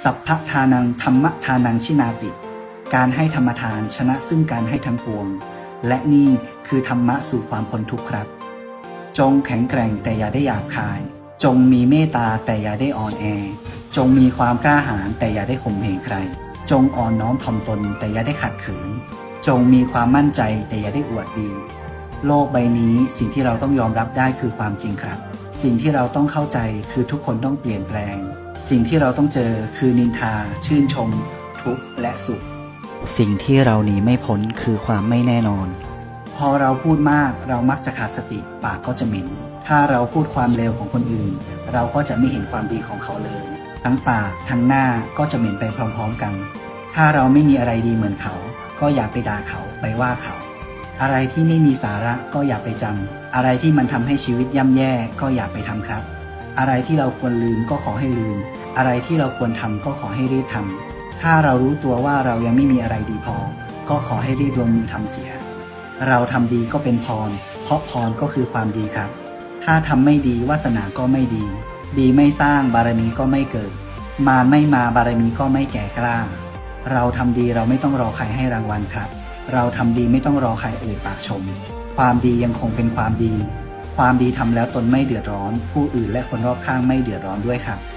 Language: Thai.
สัพพทานังธรรมทานังชินาติ การให้ธรรมทานชนะซึ่งการให้ทั้งปวง และนี่คือธรรมะสู่ความพ้นทุกข์ครับ จงแข็งแกร่งแต่อย่าได้หยาบคาย จงมีเมตตาแต่อย่าได้อ่อนแอ จงมีความกล้าหาญแต่อย่าได้ข่มเหงใคร จงอ่อนน้อมถ่อมตนแต่อย่าได้ขัดขืน จงมีความมั่นใจแต่อย่าได้อวดดี โลกใบนี้สิ่งที่เราต้องยอมรับได้คือความจริงครับ สิ่งที่เราต้องเข้าใจคือทุกคนต้องเปลี่ยนแปลง สิ่งที่เราต้องเจอคือนินทา ชื่นชม ทุกข์และสุข สิ่งที่เราหนีไม่พ้นคือความไม่แน่นอน พอเราพูดมากเรามักจะขาดสติปากก็จะเหม็น ถ้าเราพูดความเลวของคนอื่น เราก็จะไม่เห็นความดีของเขาเลย ทั้งปากทั้งหน้าก็จะเหม็นไปพร้อมๆกัน ถ้าเราไม่มีอะไรดีเหมือนเขา ก็อย่าไปด่าเขาไปว่าเขา อะไรที่ไม่มีสาระก็อย่าไปจำอะไรที่มันทำให้ชีวิตย่ำแย่ก็อย่าไปทำครับ อะไรที่เราควรลืมก็ขอให้ลืม อะไรที่เราควรทำก็ขอให้รีบทำถ้าเรารู้ตัวว่าเรายังไม่มีอะไรดีพอ ก็ขอให้รีบลงมือทำเสีย เราทำดีก็เป็นพร เพราะพรก็คือความดีครับ ถ้าทำไม่ดีวาสนาก็ไม่ดี ดีไม่สร้างบารมีก็ไม่เกิด มาไม่มาบารมีก็ไม่แก่กล้า เราทำดีเราไม่ต้องรอใครให้รางวัลครับ เราทำดีไม่ต้องรอใครเอ่ยปากชม ความดียังคงเป็นความดี ความดีทำแล้วตนไม่เดือดร้อน ผู้อื่นและคนรอบข้างไม่เดือดร้อนด้วยครับ